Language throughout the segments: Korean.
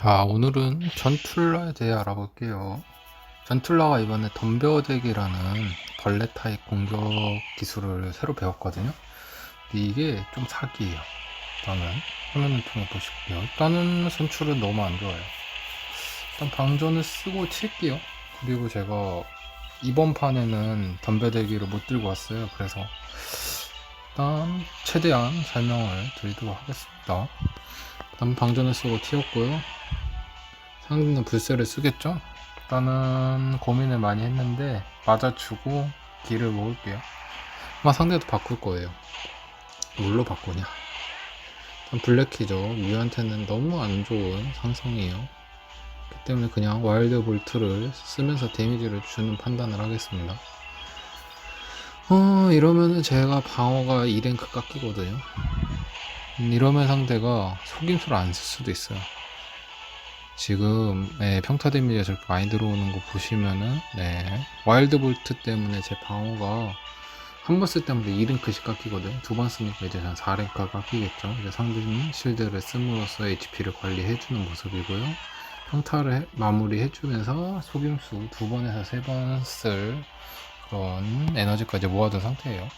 자, 오늘은 전툴라에 대해 알아볼게요. 전툴라가 이번에 덤벼대기라는 벌레 타입 공격 기술을 새로 배웠거든요. 이게 좀 사기예요. 일단은 화면을 통해 보실게요. 일단은 선출은 너무 안 좋아요. 일단 방전을 쓰고 칠게요. 그리고 제가 이번 판에는 덤벼대기를 못 들고 왔어요. 그래서 일단 최대한 설명을 드리도록 하겠습니다. 일단 방전을 쓰고 튀었고요. 상대는 불세를 쓰겠죠? 일단은 고민을 많이 했는데 맞아주고 길을 먹을게요. 아마 상대도 바꿀 거예요. 뭘로 바꾸냐? 블랙키죠. 뮤한테는 너무 안 좋은 상성이에요. 그렇기 때문에 그냥 와일드 볼트를 쓰면서 데미지를 주는 판단을 하겠습니다. 어, 이러면은 제가 방어가 2랭크 깎이거든요. 음, 이러면 상대가 속임수를 안 쓸 수도 있어요. 지금 네, 평타 데미지가 저렇게 많이 들어오는 거 보시면은 네, 와일드 볼트 때문에 제 방어가 한 번 쓸 때마다 2랭크씩 깎이거든 두 번 쓰니까 이제 한 4랭크가 깎이겠죠 이제 상대는 실드를 씀으로써 HP를 관리해주는 모습이고요 평타를 해- 마무리해주면서 속임수 두 번에서 세 번 쓸 그런 에너지까지 모아둔 상태예요.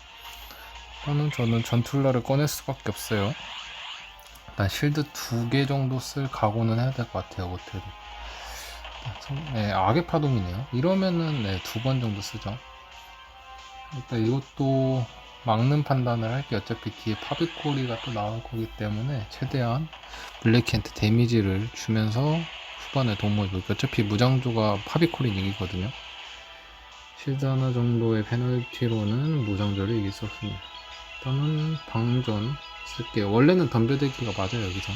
저는 저는 전툴라를 꺼낼 수밖에 없어요. 일단 실드 두 개 정도 쓸 각오는 해야 될 것 같아요 못해도 네, 악의 파동이네요. 이러면은 네, 두 번 정도 쓰죠. 일단 이것도 막는 판단을 할게요. 어차피 뒤에 파비코리가 또 나올 거기 때문에 최대한 블랙캔트 데미지를 주면서 후반에 도움을 줄게요 어차피 무장조가 파비코리 이기거든요 실드 하나 정도의 페널티로는 무장조를 이길 수 없습니다 일단은 방전 쓸게요. 원래는 덤벼들기가 맞아요, 여기서.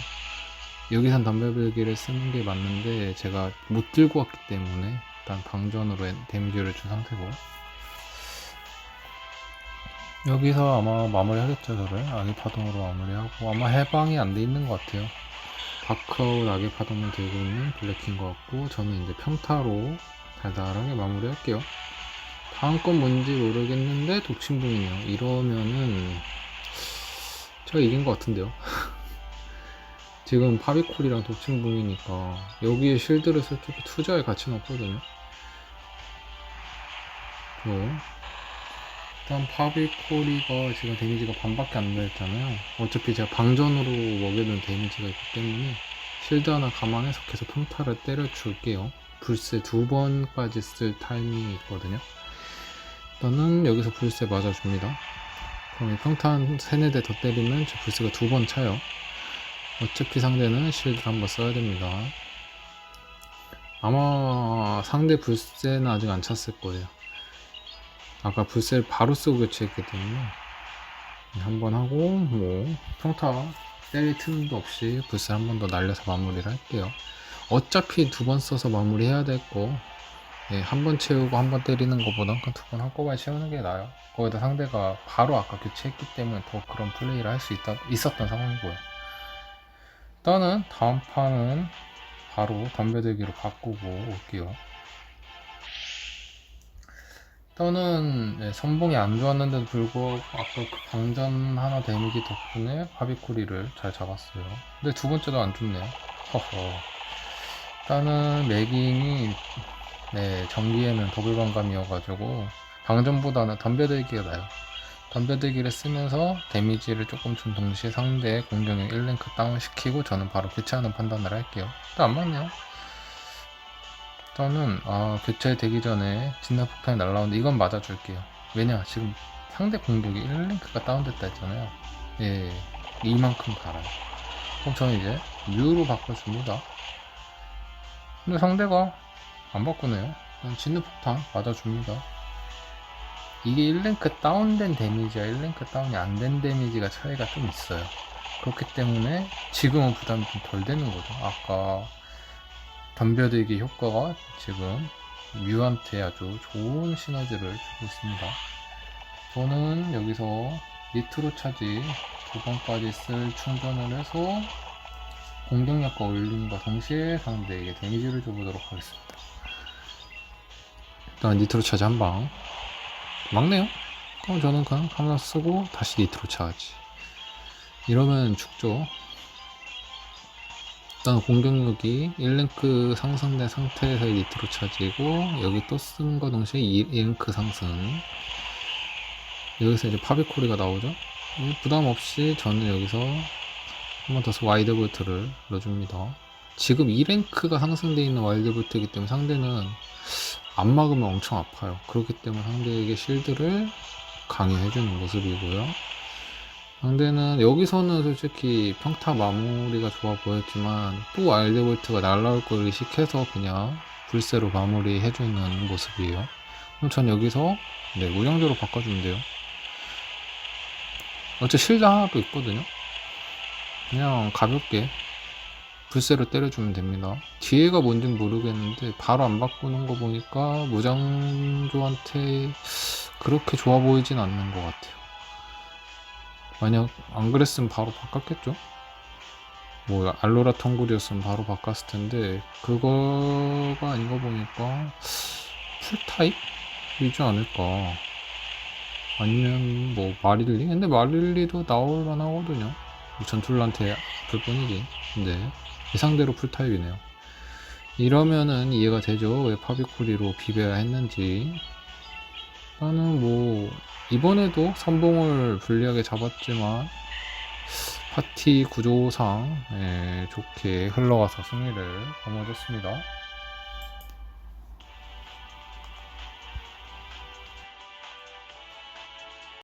여기선 덤벼들기를 쓰는 게 맞는데, 제가 못 들고 왔기 때문에, 일단 방전으로 데미지를 준 상태고. 여기서 아마 마무리 하겠죠, 저를. 악의 파동으로 마무리하고. 아마 해방이 안 돼 있는 것 같아요. 바크아웃 악의 파동을 들고 있는 블랙인 것 같고, 저는 이제 평타로 달달하게 마무리 할게요. 다음 건 뭔지 모르겠는데, 독침봉이네요. 이러면은, 제가 이긴 것 같은데요. 지금 파비콜이랑 독침붕이니까 여기에 실드를 솔직히 투자할 가치는 없거든요. 어. 일단 파비콜이가 지금 데미지가 반밖에 안 됐잖아요. 어차피 제가 방전으로 먹여둔 데미지가 있기 때문에 실드 하나 감안해서 계속 평타를 때려줄게요. 불새 두 번까지 쓸 타이밍이 있거든요. 일단은 여기서 불새 맞아줍니다. 그럼 이 평타 한 세네 대 더 때리면 저 불스가 두 번 차요. 어차피 상대는 실드를 한번 써야 됩니다. 아마 상대 불세는 아직 안 찼을 거예요. 아까 불세를 바로 쓰고 교체했기 때문에 한 번 하고 뭐 평타 때릴 틈도 없이 불세 한 번 더 날려서 마무리를 할게요. 어차피 두 번 써서 마무리해야 됐고 예, 한 번 채우고 한 번 때리는 것보단 두번 한꺼번에 채우는 게 나아요. 거기다 상대가 바로 아까 교체했기 때문에 더 그런 플레이를 할 수 있었던 상황이고요. 일단은 다음 판은 바로 덤벼들기로 바꾸고 올게요. 일단은 네, 선봉이 안 좋았는데도 불구하고 아까 그 방전 하나 데미지 덕분에 파비코리를 잘 잡았어요. 근데 두 번째도 안 좋네요. 허허. 일단은 맥인이 네, 전기에는 더블 반감이어가지고 방전보다는 덤벼들기가 나요. 덤벼들기를 쓰면서 데미지를 조금 준 동시에 상대의 공격력 1랭크 다운 시키고 저는 바로 교체하는 판단을 할게요. 일단 안 맞네요. 일단은 아, 교체되기 전에 진나폭탄이 날라오는데 이건 맞아줄게요. 왜냐 지금 상대 공격이 1랭크가 다운됐다 했잖아요. 예, 이만큼 달아요. 그럼 저는 이제 뮤로 바꿔줍니다. 근데 상대가 안 바꾸네요. 진느 폭탄 맞아줍니다. 이게 1랭크 다운된 데미지와 1랭크 다운이 안 된 데미지가 차이가 좀 있어요. 그렇기 때문에 지금은 부담이 좀 덜 되는 거죠. 아까 덤벼들기 효과가 지금 뮤한테 아주 좋은 시너지를 주고 있습니다. 저는 여기서 니트로 차지 두 번까지 쓸 충전을 해서 공격력과 올림과 동시에 상대에게 데미지를 줘보도록 하겠습니다. 일단 니트로 차지 한 방. 막네요. 그럼 저는 그냥 하나 쓰고 다시 니트로 차지. 이러면 죽죠. 일단 공격력이 1랭크 상승된 상태에서 니트로 차지고 여기 또 쓴과 동시에 2랭크 상승 여기서 이제 파비코리가 나오죠 음, 부담 없이 저는 여기서 한 번 더 와이드 볼트를 넣어줍니다 지금 2랭크가 상승되어 있는 와이드 볼트이기 때문에 상대는 안 막으면 엄청 아파요 그렇기 때문에 상대에게 실드를 강요해주는 모습이고요 상대는 여기서는 솔직히 평타 마무리가 좋아 보였지만 또 와일드볼트가 날라올 걸 의식해서 그냥 불세로 마무리 해주는 모습이에요. 그럼 전 여기서 네, 무장조로 바꿔주면 돼요. 어째 실드 하나도 있거든요. 그냥 가볍게 불세로 때려주면 됩니다. 뒤에가 뭔진 모르겠는데 바로 안 바꾸는 거 보니까 무장조한테 그렇게 좋아 보이진 않는 것 같아요. 만약 안 그랬으면 바로 바꿨겠죠? 뭐 알로라 텅굴이었으면 바로 바꿨을 텐데 그거가 아닌 거 보니까 풀타입이지 않을까 아니면 뭐 마릴리? 근데 마릴리도 나올 만 하거든요 전툴한테 아플 뿐이지. 근데 예상대로 풀타입이네요. 이러면은 이해가 되죠. 왜 파비코리로 비벼야 했는지. 나는 뭐 이번에도 선봉을 불리하게 잡았지만 파티 구조상 예, 좋게 흘러가서 승리를 거머쥐었습니다.